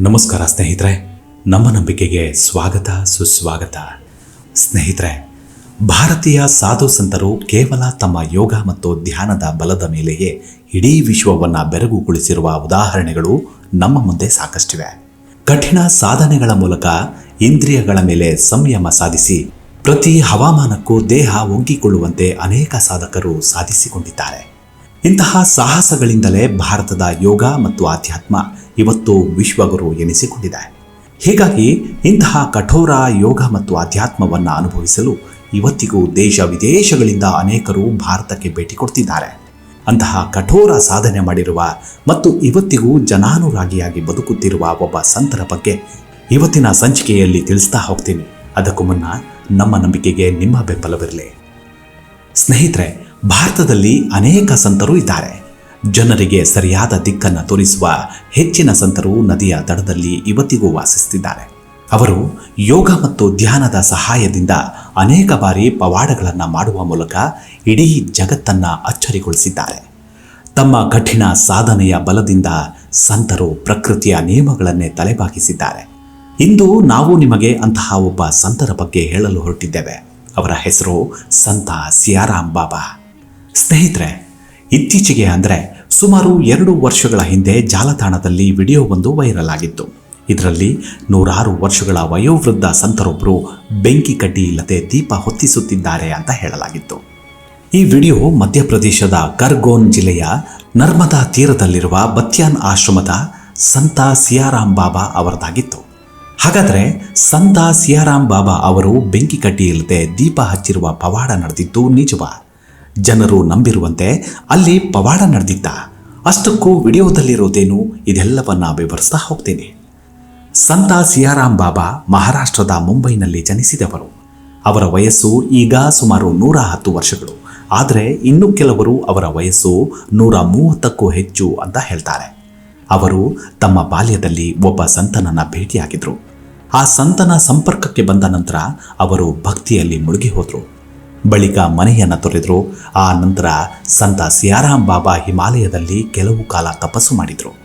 ನಮಸ್ಕಾರ ಸ್ನೇಹಿತರೆ, ನಮ್ಮ ನಂಬಿಕೆಗೆ ಸ್ವಾಗತ, ಸುಸ್ವಾಗತ. ಸ್ನೇಹಿತರೆ, ಭಾರತೀಯ ಸಾಧು ಸಂತರು ಕೇವಲ ತಮ್ಮ ಯೋಗ ಮತ್ತು ಧ್ಯಾನದ ಬಲದ ಮೇಲೆಯೇ ಇಡೀ ವಿಶ್ವವನ್ನು ಬೆರಗುಗೊಳಿಸಿರುವ ಉದಾಹರಣೆಗಳು ನಮ್ಮ ಮುಂದೆ ಸಾಕಷ್ಟಿವೆ. ಕಠಿಣ ಸಾಧನೆಗಳ ಮೂಲಕ ಇಂದ್ರಿಯಗಳ ಮೇಲೆ ಸಂಯಮ ಸಾಧಿಸಿ, ಪ್ರತಿ ಹವಾಮಾನಕ್ಕೂ ದೇಹ ಒಗ್ಗಿಕೊಳ್ಳುವಂತೆ ಅನೇಕ ಸಾಧಕರು ಸಾಧಿಸಿಕೊಂಡಿದ್ದಾರೆ. ಇಂತಹ ಸಾಹಸಗಳಿಂದಲೇ ಭಾರತದ ಯೋಗ ಮತ್ತು ಆಧ್ಯಾತ್ಮ ಇವತ್ತು ವಿಶ್ವಗುರು ಎನಿಸಿಕೊಂಡಿದೆ ಹೀಗಾಗಿ ಇಂತಹ ಕಠೋರ ಯೋಗ ಮತ್ತು ಆಧ್ಯಾತ್ಮವನ್ನು ಅನುಭವಿಸಲು ಇವತ್ತಿಗೂ ದೇಶ ವಿದೇಶಗಳಿಂದ ಅನೇಕರು ಭಾರತಕ್ಕೆ ಭೇಟಿ ಕೊಡ್ತಿದ್ದಾರೆ. ಅಂತಹ ಕಠೋರ ಸಾಧನೆ ಮಾಡಿರುವ ಮತ್ತು ಇವತ್ತಿಗೂ ಜನಾನುರಾಗಿಯಾಗಿ ಬದುಕುತ್ತಿರುವ ಒಬ್ಬ ಸಂತರ ಬಗ್ಗೆ ಇವತ್ತಿನ ಸಂಚಿಕೆಯಲ್ಲಿ ತಿಳಿಸ್ತಾ ಹೋಗ್ತೀನಿ. ಅದಕ್ಕೂ ಮುನ್ನ ನಮ್ಮ ನಂಬಿಕೆಗೆ ನಿಮ್ಮ ಬೆಂಬಲವಿರಲಿ. ಸ್ನೇಹಿತರೆ, ಭಾರತದಲ್ಲಿ ಅನೇಕ ಸಂತರು ಇದ್ದಾರೆ. ಜನರಿಗೆ ಸರಿಯಾದ ದಿಕ್ಕನ್ನು ತೋರಿಸುವ ಹೆಚ್ಚಿನ ಸಂತರು ನದಿಯ ದಡದಲ್ಲಿ ಇವತ್ತಿಗೂ ವಾಸಿಸುತ್ತಿದ್ದಾರೆ. ಅವರು ಯೋಗ ಮತ್ತು ಧ್ಯಾನದ ಸಹಾಯದಿಂದ ಅನೇಕ ಬಾರಿ ಪವಾಡಗಳನ್ನು ಮಾಡುವ ಮೂಲಕ ಇಡೀ ಜಗತ್ತನ್ನು ಅಚ್ಚರಿಗೊಳಿಸಿದ್ದಾರೆ. ತಮ್ಮ ಕಠಿಣ ಸಾಧನೆಯ ಬಲದಿಂದ ಸಂತರು ಪ್ರಕೃತಿಯ ನಿಯಮಗಳನ್ನೇ ತಲೆಬಾಗಿಸಿದ್ದಾರೆ. ಇಂದು ನಾವು ನಿಮಗೆ ಅಂತಹ ಒಬ್ಬ ಸಂತರ ಬಗ್ಗೆ ಹೇಳಲು ಹೊರಟಿದ್ದೇವೆ. ಅವರ ಹೆಸರು ಸಂತ ಸಿಯಾರಾಮ್ ಬಾಬಾ. ಸ್ನೇಹಿತರೆ ಇತ್ತೀಚೆಗೆ ಅಂದರೆ ಸುಮಾರು ಎರಡು ವರ್ಷಗಳ ಹಿಂದೆ ಜಾಲತಾಣದಲ್ಲಿ ವಿಡಿಯೋ ಒಂದು ವೈರಲ್ ಆಗಿತ್ತು. ಇದರಲ್ಲಿ ನೂರಾರು ವರ್ಷಗಳ ವಯೋವೃದ್ಧ ಸಂತರೊಬ್ಬರು ಬೆಂಕಿ ಕಡ್ಡಿ ಇಲ್ಲದೆ ದೀಪ ಹೊತ್ತಿಸುತ್ತಿದ್ದಾರೆ ಅಂತ ಹೇಳಲಾಗಿತ್ತು. ಈ ವಿಡಿಯೋ ಮಧ್ಯಪ್ರದೇಶದ ಕರ್ಗೋನ್ ಜಿಲ್ಲೆಯ ನರ್ಮದಾ ತೀರದಲ್ಲಿರುವ ಬತ್ಯಾನ್ ಆಶ್ರಮದ ಸಂತ ಸಿಯಾರಾಮ್ ಬಾಬಾ ಅವರದಾಗಿತ್ತು. ಹಾಗಾದರೆ ಸಂತ ಸಿಯಾರಾಮ್ ಬಾಬಾ ಅವರು ಬೆಂಕಿ ಕಡ್ಡಿ ಇಲ್ಲದೆ ದೀಪ ಹಚ್ಚಿರುವ ಪವಾಡ ನಡೆದಿದ್ದು ನಿಜವಾ? ಜನರು ನಂಬಿರುವಂತೆ ಅಲ್ಲಿ ಪವಾಡ ನಡೆದಿದ್ದ. ಅಷ್ಟಕ್ಕೂ ವಿಡಿಯೋದಲ್ಲಿರೋದೇನು, ಇದೆಲ್ಲವನ್ನ ವಿವರಿಸ್ತಾ ಹೋಗ್ತೇನೆ. ಸಂತ ಸಿಯಾರಾಮ್ ಬಾಬಾ ಮಹಾರಾಷ್ಟ್ರದ ಮುಂಬೈನಲ್ಲಿ ಜನಿಸಿದವರು. ಅವರ ವಯಸ್ಸು ಈಗ ಸುಮಾರು ನೂರ ಹತ್ತು ವರ್ಷಗಳು. ಆದರೆ ಇನ್ನು ಕೆಲವರು ಅವರ ವಯಸ್ಸು ನೂರ ಮೂವತ್ತಕ್ಕೂ ಹೆಚ್ಚು ಅಂತ ಹೇಳ್ತಾರೆ. ಅವರು ತಮ್ಮ ಬಾಲ್ಯದಲ್ಲಿ ಒಬ್ಬ ಸಂತನನ್ನ ಭೇಟಿಯಾಗಿದ್ದರು ಆ ಸಂತನ ಸಂಪರ್ಕಕ್ಕೆ ಬಂದ ನಂತರ ಅವರು ಭಕ್ತಿಯಲ್ಲಿ ಮುಳುಗಿ ಹೋದರು. ಬಳಿಕ ಮನೆಯನ್ನು ತೊರೆದರು. ಆ ನಂತರ ಸಂತ ಸಿಯಾರಾಮ್ ಬಾಬಾ ಹಿಮಾಲಯದಲ್ಲಿ ಕೆಲವು ಕಾಲ ತಪಸ್ಸು ಮಾಡಿದರು.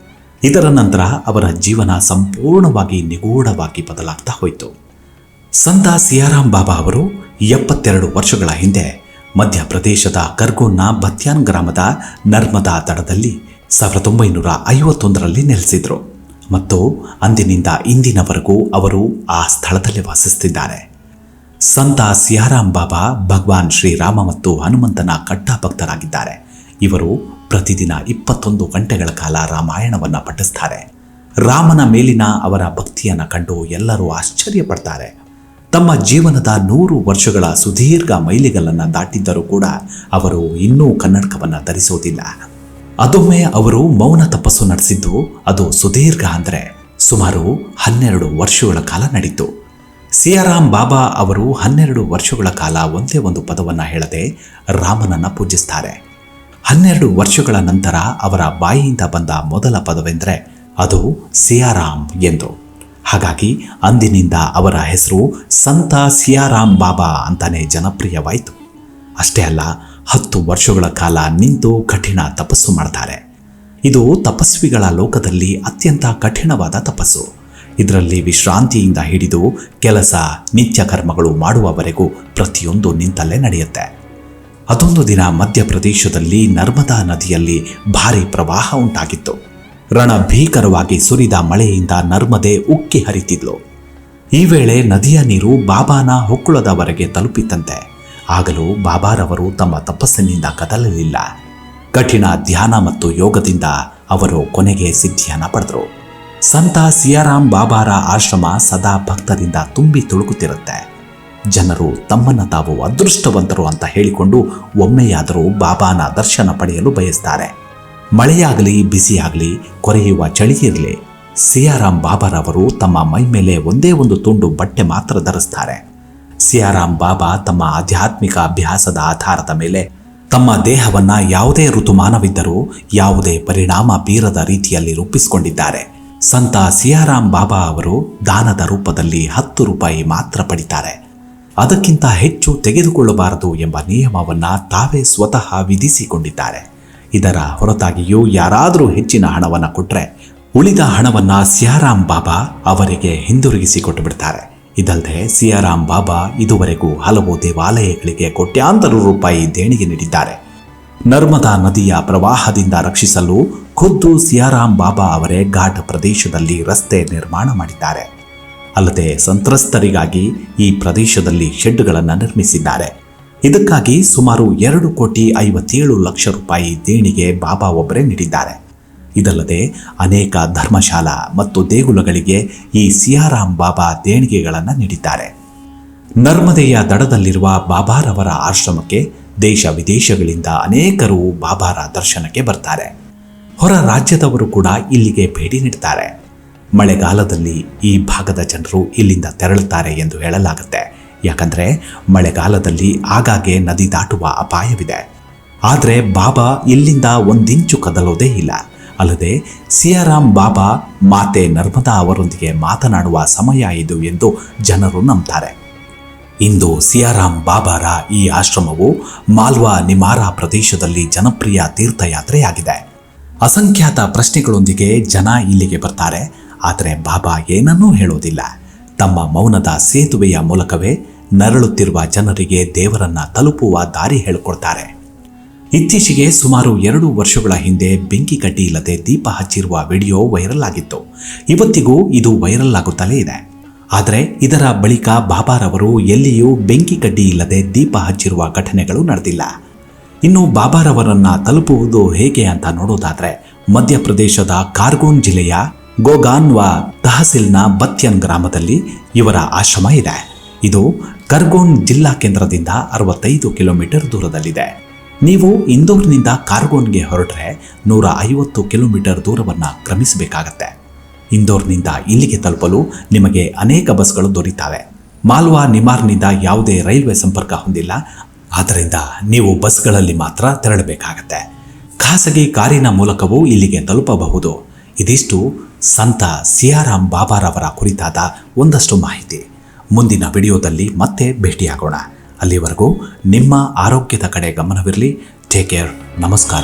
ಇದರ ನಂತರ ಅವರ ಜೀವನ ಸಂಪೂರ್ಣವಾಗಿ ನಿಗೂಢವಾಗಿ ಬದಲಾಗ್ತಾ ಹೋಯಿತು. ಸಂತ ಸಿಯಾರಾಮ್ ಬಾಬಾ ಅವರು ಎಪ್ಪತ್ತೆರಡು ವರ್ಷಗಳ ಹಿಂದೆ ಮಧ್ಯಪ್ರದೇಶದ ಕರ್ಗೋನ್ನ ಬತ್ಯಾನ್ ಗ್ರಾಮದ ನರ್ಮದಾ ದಡದಲ್ಲಿ ಸಾವಿರದ ಒಂಬೈನೂರ ಐವತ್ತೊಂದರಲ್ಲಿ ನೆಲೆಸಿದ್ರು. ಮತ್ತು ಅಂದಿನಿಂದ ಇಂದಿನವರೆಗೂ ಅವರು ಆ ಸ್ಥಳದಲ್ಲಿ ವಾಸಿಸುತ್ತಿದ್ದಾರೆ ಸಂತ ಸಿಯಾರಾಮ್ ಬಾಬಾ ಭಗವಾನ್ ಶ್ರೀರಾಮ ಮತ್ತು ಹನುಮಂತನ ಕಟ್ಟ ಭಕ್ತರಾಗಿದ್ದಾರೆ ಇವರು ಪ್ರತಿದಿನ ಇಪ್ಪತ್ತೊಂದು ಗಂಟೆಗಳ ಕಾಲ ರಾಮಾಯಣವನ್ನು ಪಠಿಸ್ತಾರೆ. ರಾಮನ ಮೇಲಿನ ಅವರ ಭಕ್ತಿಯನ್ನು ಕಂಡು ಎಲ್ಲರೂ ಆಶ್ಚರ್ಯಪಡ್ತಾರೆ. ತಮ್ಮ ಜೀವನದ ನೂರು ವರ್ಷಗಳ ಸುದೀರ್ಘ ಮೈಲಿಗಲ್ಲನ್ನು ದಾಟಿದ್ದರೂ ಕೂಡ ಅವರು ಇನ್ನೂ ಕನ್ನಡಕವನ್ನು ಧರಿಸೋದಿಲ್ಲ. ಅದೊಮ್ಮೆ ಅವರು ಮೌನ ತಪಸ್ಸು ನಡೆಸಿದ್ದು ಅದು ಸುದೀರ್ಘ ಅಂದರೆ ಸುಮಾರು ಹನ್ನೆರಡು ವರ್ಷಗಳ ಕಾಲ ನಡೀತು. ಸಿಯಾರಾಮ್ ಬಾಬಾ ಅವರು ಹನ್ನೆರಡು ವರ್ಷಗಳ ಕಾಲ ಒಂದೇ ಒಂದು ಪದವನ್ನು ಹೇಳದೆ ರಾಮನನ್ನು ಪೂಜಿಸ್ತಾರೆ. ಹನ್ನೆರಡು ವರ್ಷಗಳ ನಂತರ ಅವರ ಬಾಯಿಯಿಂದ ಬಂದ ಮೊದಲ ಪದವೆಂದರೆ ಅದು ಸಿಯಾರಾಮ್ ಎಂದು. ಹಾಗಾಗಿ ಅಂದಿನಿಂದ ಅವರ ಹೆಸರು ಸಂತ ಸಿಯಾರಾಮ್ ಬಾಬಾ ಅಂತಾನೆ ಜನಪ್ರಿಯವಾಯಿತು. ಅಷ್ಟೇ ಅಲ್ಲ, ಹತ್ತು ವರ್ಷಗಳ ಕಾಲ ನಿಂತು ಕಠಿಣ ತಪಸ್ಸು ಮಾಡ್ತಾರೆ. ಇದು ತಪಸ್ವಿಗಳ ಲೋಕದಲ್ಲಿ ಅತ್ಯಂತ ಕಠಿಣವಾದ ತಪಸ್ಸು. ಇದರಲ್ಲಿ ವಿಶ್ರಾಂತಿಯಿಂದ ಹಿಡಿದು ಕೆಲಸ, ನಿತ್ಯ ಕರ್ಮಗಳು ಮಾಡುವವರೆಗೂ ಪ್ರತಿಯೊಂದು ನಿಂತಲ್ಲೇ ನಡೆಯುತ್ತೆ. ಅದೊಂದು ದಿನ ಮಧ್ಯಪ್ರದೇಶದಲ್ಲಿ ನರ್ಮದಾ ನದಿಯಲ್ಲಿ ಭಾರಿ ಪ್ರವಾಹ ಉಂಟಾಗಿತ್ತು. ರಣ ಭೀಕರವಾಗಿ ಸುರಿದ ಮಳೆಯಿಂದ ನರ್ಮದೆ ಉಕ್ಕಿ ಹರಿತಿದ್ಲು. ಈ ವೇಳೆ ನದಿಯ ನೀರು ಬಾಬಾನ ಹೊಕ್ಕುಳದವರೆಗೆ ತಲುಪಿತಂತೆ. ಆಗಲೂ ಬಾಬಾರವರು ತಮ್ಮ ತಪಸ್ಸಿನಿಂದ ಕದಲಲಿಲ್ಲ. ಕಠಿಣ ಧ್ಯಾನ ಮತ್ತು ಯೋಗದಿಂದ ಅವರು ಕೊನೆಗೆ ಸಿದ್ಧಿಯನ್ನು ಪಡೆದರು. ಸಂತ ಸಿಯಾರಾಮ್ ಬಾಬಾರ ಆಶ್ರಮ ಸದಾ ಭಕ್ತರಿಂದ ತುಂಬಿ ತುಳುಕುತ್ತಿರುತ್ತೆ. ಜನರು ತಮ್ಮನ್ನು ತಾವು ಅದೃಷ್ಟವಂತರು ಅಂತ ಹೇಳಿಕೊಂಡು ಒಮ್ಮೆಯಾದರೂ ಬಾಬಾನ ದರ್ಶನ ಪಡೆಯಲು ಬಯಸ್ತಾರೆ. ಮಳೆಯಾಗಲಿ, ಬಿಸಿಯಾಗಲಿ, ಕೊರೆಯುವ ಚಳಿ ಇರಲಿ ಸಿಯಾರಾಮ್ ಬಾಬಾರವರು ತಮ್ಮ ಮೈ ಮೇಲೆ ಒಂದೇ ಒಂದು ತುಂಡು ಬಟ್ಟೆ ಮಾತ್ರ ಧರಿಸ್ತಾರೆ. ಸಿಯಾರಾಮ್ ಬಾಬಾ ತಮ್ಮ ಆಧ್ಯಾತ್ಮಿಕ ಅಭ್ಯಾಸದ ಆಧಾರದ ಮೇಲೆ ತಮ್ಮ ದೇಹವನ್ನ ಯಾವುದೇ ಋತುಮಾನವಿದ್ದರೂ ಯಾವುದೇ ಪರಿಣಾಮ ಬೀರದ ರೀತಿಯಲ್ಲಿ ರೂಪಿಸಿಕೊಂಡಿದ್ದಾರೆ. ಸಂತ ಸಿಯಾರಾಮ್ ಬಾಬಾ ಅವರು ದಾನದ ರೂಪದಲ್ಲಿ ಹತ್ತು ರೂಪಾಯಿ ಮಾತ್ರ ಪಡಿತಾರೆ. ಅದಕ್ಕಿಂತ ಹೆಚ್ಚು ತೆಗೆದುಕೊಳ್ಳಬಾರದು ಎಂಬ ನಿಯಮವನ್ನು ತಾವೇ ಸ್ವತಃ ವಿಧಿಸಿಕೊಂಡಿದ್ದಾರೆ. ಇದರ ಹೊರತಾಗಿಯೂ ಯಾರಾದರೂ ಹೆಚ್ಚಿನ ಹಣವನ್ನು ಕೊಟ್ಟರೆ ಉಳಿದ ಹಣವನ್ನು ಸಿಯಾರಾಮ್ ಬಾಬಾ ಅವರಿಗೆ ಹಿಂದಿರುಗಿಸಿ ಕೊಟ್ಟುಬಿಡ್ತಾರೆ ಇದಲ್ಲದೆ ಸಿಯಾರಾಮ್ ಬಾಬಾ ಇದುವರೆಗೂ ಹಲವು ದೇವಾಲಯಗಳಿಗೆ ಕೋಟ್ಯಾಂತರ ರೂಪಾಯಿ ದೇಣಿಗೆ ನೀಡಿದ್ದಾರೆ. ನರ್ಮದಾ ನದಿಯ ಪ್ರವಾಹದಿಂದ ರಕ್ಷಿಸಲು ಖುದ್ದು ಸಿಯಾರಾಮ್ ಬಾಬಾ ಅವರೇ ಘಾಟ್ ಪ್ರದೇಶದಲ್ಲಿ ರಸ್ತೆ ನಿರ್ಮಾಣ ಮಾಡಿದ್ದಾರೆ. ಅಲ್ಲದೆ ಸಂತ್ರಸ್ತರಿಗಾಗಿ ಈ ಪ್ರದೇಶದಲ್ಲಿ ಶೆಡ್ಗಳನ್ನು ನಿರ್ಮಿಸಿದ್ದಾರೆ. ಇದಕ್ಕಾಗಿ ಸುಮಾರು ಎರಡು ಕೋಟಿ ಐವತ್ತೇಳು ಲಕ್ಷ ರೂಪಾಯಿ ದೇಣಿಗೆ ಬಾಬಾ ಒಬ್ಬರೇ ನೀಡಿದ್ದಾರೆ. ಇದಲ್ಲದೆ ಅನೇಕ ಧರ್ಮಶಾಲಾ ಮತ್ತು ದೇಗುಲಗಳಿಗೆ ಈ ಸಿಯಾರಾಮ್ ಬಾಬಾ ದೇಣಿಗೆಗಳನ್ನು ನೀಡಿದ್ದಾರೆ. ನರ್ಮದೆಯ ದಡದಲ್ಲಿರುವ ಬಾಬಾರವರ ಆಶ್ರಮಕ್ಕೆ ದೇಶ ವಿದೇಶಗಳಿಂದ ಅನೇಕರು ಬಾಬಾರ ದರ್ಶನಕ್ಕೆ ಬರ್ತಾರೆ. ಹೊರ ರಾಜ್ಯದವರು ಕೂಡ ಇಲ್ಲಿಗೆ ಭೇಟಿ ನೀಡ್ತಾರೆ. ಮಳೆಗಾಲದಲ್ಲಿ ಈ ಭಾಗದ ಜನರು ಇಲ್ಲಿಂದ ತೆರಳುತ್ತಾರೆ ಎಂದು ಹೇಳಲಾಗುತ್ತೆ. ಯಾಕಂದರೆ ಮಳೆಗಾಲದಲ್ಲಿ ಆಗಾಗ್ಗೆ ನದಿ ದಾಟುವ ಅಪಾಯವಿದೆ. ಆದರೆ ಬಾಬಾ ಇಲ್ಲಿಂದ ಒಂದಿಂಚು ಕದಲೋದೇ ಇಲ್ಲ. ಅಲ್ಲದೆ ಸಿಯಾರಾಮ್ ಬಾಬಾ ಮಾತೆ ನರ್ಮದಾ ಅವರೊಂದಿಗೆ ಮಾತನಾಡುವ ಸಮಯ ಇದು ಎಂದು ಜನರು ನಂಬ್ತಾರೆ. ಇಂದು ಸಿಯಾರಾಮ್ ಬಾಬಾರ ಈ ಆಶ್ರಮವು ಮಾಲ್ವಾ ನಿಮಾರಾ ಪ್ರದೇಶದಲ್ಲಿ ಜನಪ್ರಿಯ ತೀರ್ಥಯಾತ್ರೆಯಾಗಿದೆ. ಅಸಂಖ್ಯಾತ ಪ್ರಶ್ನೆಗಳೊಂದಿಗೆ ಜನ ಇಲ್ಲಿಗೆ ಬರ್ತಾರೆ, ಆದರೆ ಬಾಬಾ ಏನನ್ನೂ ಹೇಳೋದಿಲ್ಲ. ತಮ್ಮ ಮೌನದ ಸೇತುವೆಯ ಮೂಲಕವೇ ನರಳುತ್ತಿರುವ ಜನರಿಗೆ ದೇವರನ್ನ ತಲುಪುವ ದಾರಿ ಹೇಳಿಕೊಡ್ತಾರೆ. ಇತ್ತೀಚೆಗೆ ಸುಮಾರು ಎರಡು ವರ್ಷಗಳ ಹಿಂದೆ ಬೆಂಕಿ ಕಡ್ಡಿ ಇಲ್ಲದೆ ದೀಪ ಹಚ್ಚಿರುವ ವಿಡಿಯೋ ವೈರಲ್ ಆಗಿತ್ತು. ಇವತ್ತಿಗೂ ಇದು ವೈರಲ್ ಆಗುತ್ತಲೇ ಇದೆ. ಆದರೆ ಇದರ ಬಳಿಕ ಬಾಬಾರವರು ಎಲ್ಲಿಯೂ ಬೆಂಕಿ ಕಡ್ಡಿ ಇಲ್ಲದೆ ದೀಪ ಹಚ್ಚಿರುವ ಘಟನೆಗಳು ನಡೆದಿಲ್ಲ. ಇನ್ನು ಬಾಬಾರವರನ್ನ ತಲುಪುವುದು ಹೇಗೆ ಅಂತ ನೋಡೋದಾದರೆ ಮಧ್ಯಪ್ರದೇಶದ ಕಾರ್ಗೋನ್ ಜಿಲ್ಲೆಯ ಗೋಗಾನ್ವಾ ತಹಸೀಲ್ನ ಬತ್ಯನ್ ಗ್ರಾಮದಲ್ಲಿ ಇವರ ಆಶ್ರಮ ಇದೆ. ಇದು ಕರ್ಗೋನ್ ಜಿಲ್ಲಾ ಕೇಂದ್ರದಿಂದ ಅರವತ್ತೈದು ಕಿಲೋಮೀಟರ್ ದೂರದಲ್ಲಿದೆ. ನೀವು ಇಂದೋರ್ನಿಂದ ಕಾರ್ಗೋನ್ಗೆ ಹೊರಟ್ರೆ ನೂರ ಐವತ್ತು ಕಿಲೋಮೀಟರ್ ದೂರವನ್ನು ಕ್ರಮಿಸಬೇಕಾಗತ್ತೆ. ಇಂದೋರ್ನಿಂದ ಇಲ್ಲಿಗೆ ತಲುಪಲು ನಿಮಗೆ ಅನೇಕ ಬಸ್ಗಳು ದೊರೀತಾವೆ. ಮಾಲ್ವಾ, ನಿಮಾರ್ನಿಂದ ಯಾವುದೇ ರೈಲ್ವೆ ಸಂಪರ್ಕ ಹೊಂದಿಲ್ಲ. ಆದ್ದರಿಂದ ನೀವು ಬಸ್ಗಳಲ್ಲಿ ಮಾತ್ರ ತೆರಳಬೇಕಾಗತ್ತೆ. ಖಾಸಗಿ ಕಾರಿನ ಮೂಲಕವೂ ಇಲ್ಲಿಗೆ ತಲುಪಬಹುದು. ಇದಿಷ್ಟು ಸಂತ ಸಿಯಾರಾಮ್ ಬಾಬಾರವರ ಕುರಿತಾದ ಒಂದಷ್ಟು ಮಾಹಿತಿ. ಮುಂದಿನ ವಿಡಿಯೋದಲ್ಲಿ ಮತ್ತೆ ಭೇಟಿಯಾಗೋಣ. ಅಲ್ಲಿವರೆಗೂ ನಿಮ್ಮ ಆರೋಗ್ಯದ ಕಡೆ ಗಮನವಿರಲಿ. Take care. ನಮಸ್ಕಾರ.